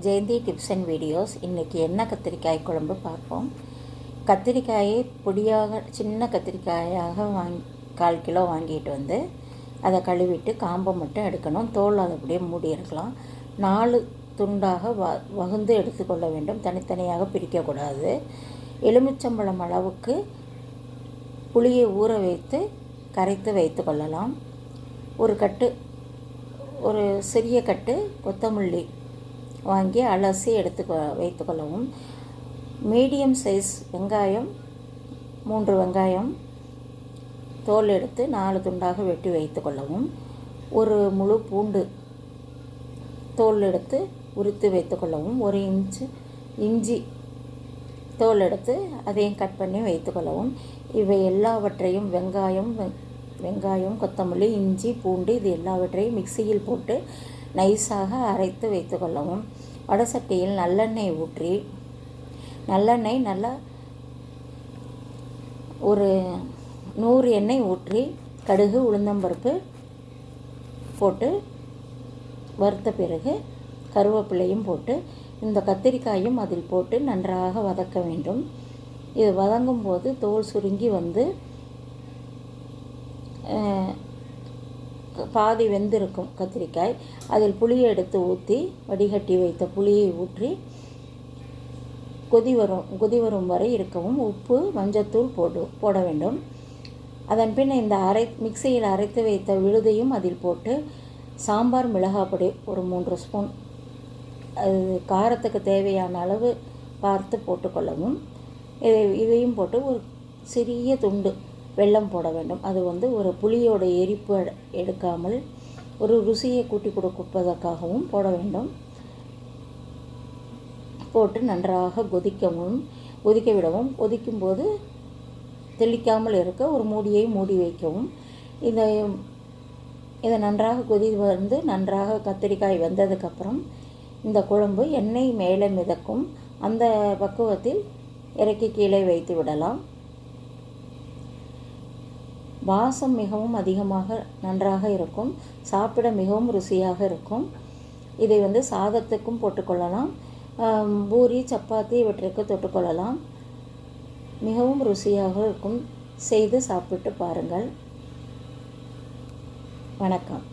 Jayanthi tips and videos. இன்றைக்கி என்ன கத்திரிக்காய் குழம்பு பார்ப்போம். கத்திரிக்காயை பொடியாக சின்ன கத்திரிக்காயாக வாங்கி கால் கிலோ வாங்கிட்டு வந்து அதை கழுவிட்டு காம்பை மட்டும் எடுக்கணும். தோல் அதை அப்படியே மூடி இருக்கலாம். நாலு துண்டாக வ வகுந்து எடுத்துக்கொள்ள வேண்டும். தனித்தனியாக பிரிக்கக்கூடாது. எலுமிச்சம்பழம் அளவுக்கு புளியை ஊற வைத்து கரைத்து வைத்து கொள்ளலாம். ஒரு கட்டு ஒரு சிறிய கட்டு கொத்தமல்லி வாங்கி அலசி எடுத்து வைத்துக்கொள்ளவும். மீடியம் சைஸ் வெங்காயம் மூன்று வெங்காயம் தோல் எடுத்து நாலு துண்டாக வெட்டி வைத்துக்கொள்ளவும். ஒரு முழு பூண்டு தோல் எடுத்து உரித்து வைத்துக்கொள்ளவும். ஒரு இன்ச்சு இஞ்சி தோல் எடுத்து அதையும் கட் பண்ணி வைத்துக்கொள்ளவும். இவை எல்லாவற்றையும் வெங்காயம் வெங்காயம் கொத்தமல்லி இஞ்சி பூண்டு இது எல்லாவற்றையும் மிக்சியில் போட்டு நைஸாக அரைத்து வைத்துக்கொள்ளவும் வடசட்டியில் நல்லெண்ணெய் ஊற்றி நல்லெண்ணெய் நல்லா ஒரு நூறு எண்ணெய் ஊற்றி கடுகு உளுந்தம்பருப்பு போட்டு வறுத்த பிறகு கருவேப்பிலையும் போட்டு இந்த கத்திரிக்காயும் அதில் போட்டு நன்றாக வதக்க வேண்டும். இது வதங்கும் போது தோல் சுருங்கி வந்து பாதி வெந்திருக்கும் கத்திரிக்காய். அதில் புளியை எடுத்து ஊற்றி வடிகட்டி வைத்த புளியை ஊற்றி கொதி வரும் கொதி வரும் வரை இருக்கவும் உப்பு மஞ்சத்தூள் போடு போட வேண்டும். அதன் பின் இந்த அரை மிக்சியில் அரைத்து வைத்த விழுதையும் அதில் போட்டு சாம்பார் மிளகாய் பொடி ஒரு மூன்று ஸ்பூன் அது காரத்துக்கு தேவையான அளவு பார்த்து போட்டுக்கொள்ளவும் இதை இதையும் போட்டு ஒரு சிறிய துண்டு வெல்லம் போட வேண்டும். அது வந்து ஒரு புளியோட எரிப்பு எடுக்காமல் ஒரு ருசியை கூட்டி கொடுப்பதற்காகவும் போட வேண்டும். போட்டு நன்றாக கொதிக்கவும் கொதிக்க விடவும் கொதிக்கும்போது தெளிக்காமல் இருக்க ஒரு மூடியை மூடி வைக்கவும். இதை இதை நன்றாக கொதி வந்து நன்றாக கத்திரிக்காய் வெந்ததுக்கப்புறம் இந்த குழம்பு எண்ணெய் மேலே மிதக்கும். அந்த பக்குவத்தில் இறக்கி கீழே வைத்து விடலாம். வாசம் மிகவும் அதிகமாக நன்றாக இருக்கும். சாப்பிட மிகவும் ருசியாக இருக்கும். இதை வந்து சாதத்துக்கும் போட்டுக்கொள்ளலாம். பூரி சப்பாத்தி இவற்றிற்கு தொட்டுக்கொள்ளலாம். மிகவும் ருசியாக இருக்கும். செய்து சாப்பிட்டு பாருங்கள். வணக்கம்.